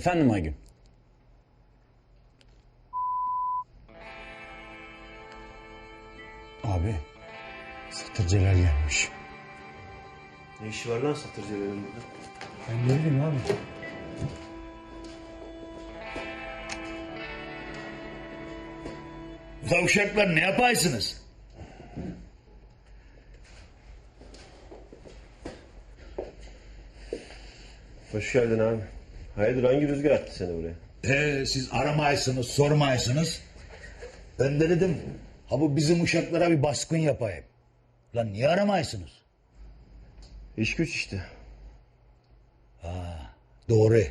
Efendim Aygün? Abi, Satır Celal gelmiş. Ne işi var lan satıcıların burada? Ben ne bileyim abi. Ya uşaklar ne yapaysınız? Hoş geldin abi. Hayırdır hangi rüzgar attı seni buraya? He, siz aramaysınız, sormaysınız. Ben de dedim, ha bu bizim uşaklara bir baskın yapayım. Lan niye aramaysınız? İş güç işte. Doğru.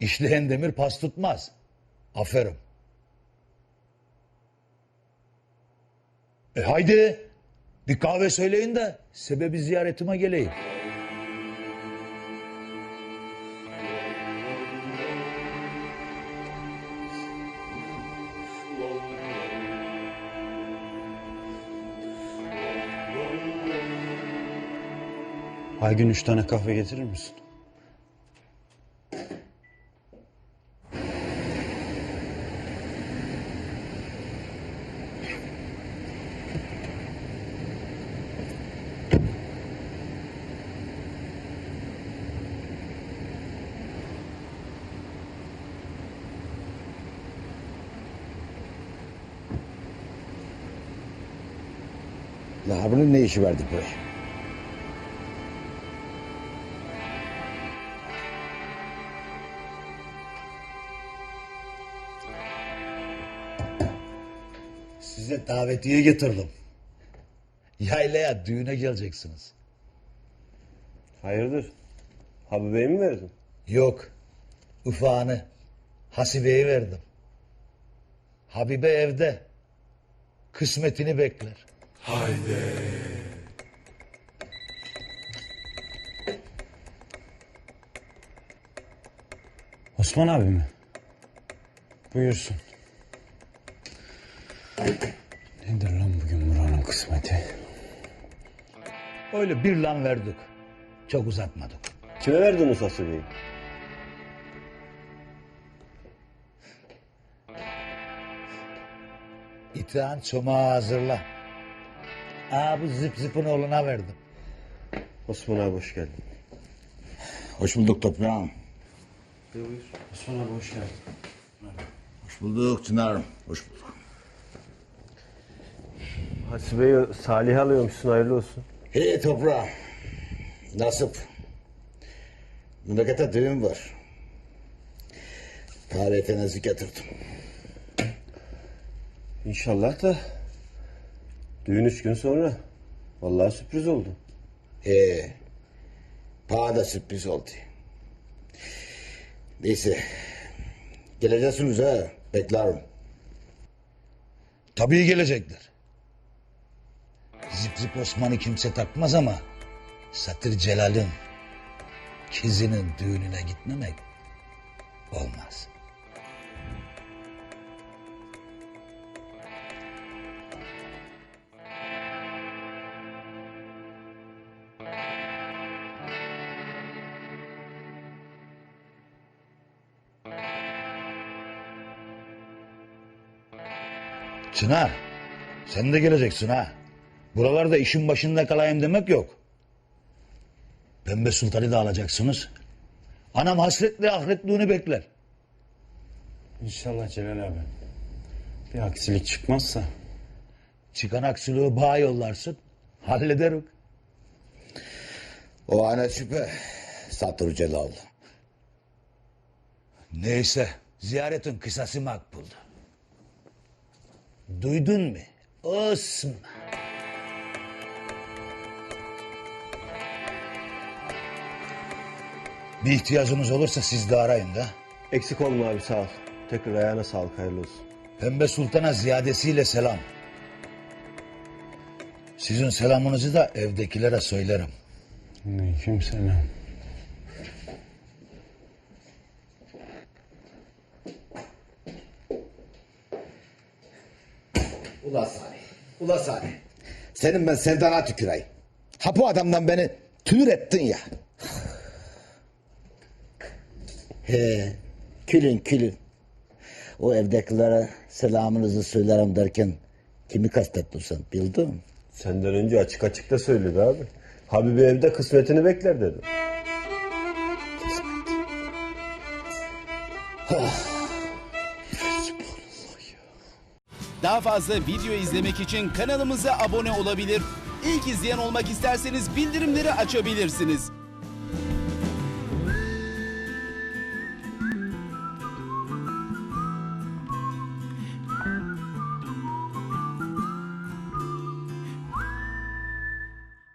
İşleyen demir pas tutmaz. Aferin. E haydi bir kahve söyleyin de sebebi ziyaretime geleyim. Aygün üç tane kahve getirir misin? La bunun ne işi vardı buraya? Size davetiye getirdim. Yaylaya düğüne geleceksiniz. Hayırdır? Habibe'yi mi verdin? Yok. Ufağını Hasibe'ye verdim. Habibe evde. Kısmetini bekler. Osman abi mi? Buyursun. Nedir Öyle bir lan verdik. Çok uzatmadık. Kime verdin o sasıbeyi? İtihan çomağı hazırla. Aa bu zip zipin oğluna verdim. Osman abi hoş geldin. Hoş bulduk toprağım. Osman abi hoş geldin. Hoş bulduk Çınar'ım. Hoş bulduk. Hasibe'yi Salih alıyormuşsun hayırlı olsun. Hey toprağım. Nasip. Memlekete düğün var. Tarihinizi getirdim. İnşallah da düğün üç gün sonra. Vallahi sürpriz oldu. Ee, bana da sürpriz oldu. Neyse. Geleceksiniz ha. Beklerim. Tabii gelecekler. Zip zip Osman'ı kimse takmaz ama Satır Celal'ın kızının düğününe gitmemek olmaz. Çınar, sen de geleceksin ha. Buralarda işin başında kalayım demek yok. Pembe Sultan'ı da alacaksınız. Anam hasretle ahretliğini bekler. İnşallah Celal abi. Bir aksilik çıkmazsa. Çıkan aksılığı bağ yollarsın. Hallederim. O ana şüphe. Satır Celal. Neyse ziyaretin kısası makbuldu. Duydun mu? Osman. Bir ihtiyacınız olursa siz de arayın da. Eksik olma abi sağ ol. Tekrar ayağına sağlık hayırlı olsun. Pembe Sultan'a ziyadesiyle selam. Sizin selamınızı da evdekilere söylerim. Aleyküm selam. Ula Salih. Ula Salih. Senin ben sevdana tüküreyim. Ha bu adamdan beni tüür ettin ya. He. Külün külün. O evdekilere selamınızı söylerim derken kimi kastettin sen bildin mi? Senden önce açık açık da söyledi abi. Habibi evde kısmetini bekler dedi. Daha fazla video izlemek için kanalımıza abone olabilir. İlk izleyen olmak isterseniz bildirimleri açabilirsiniz.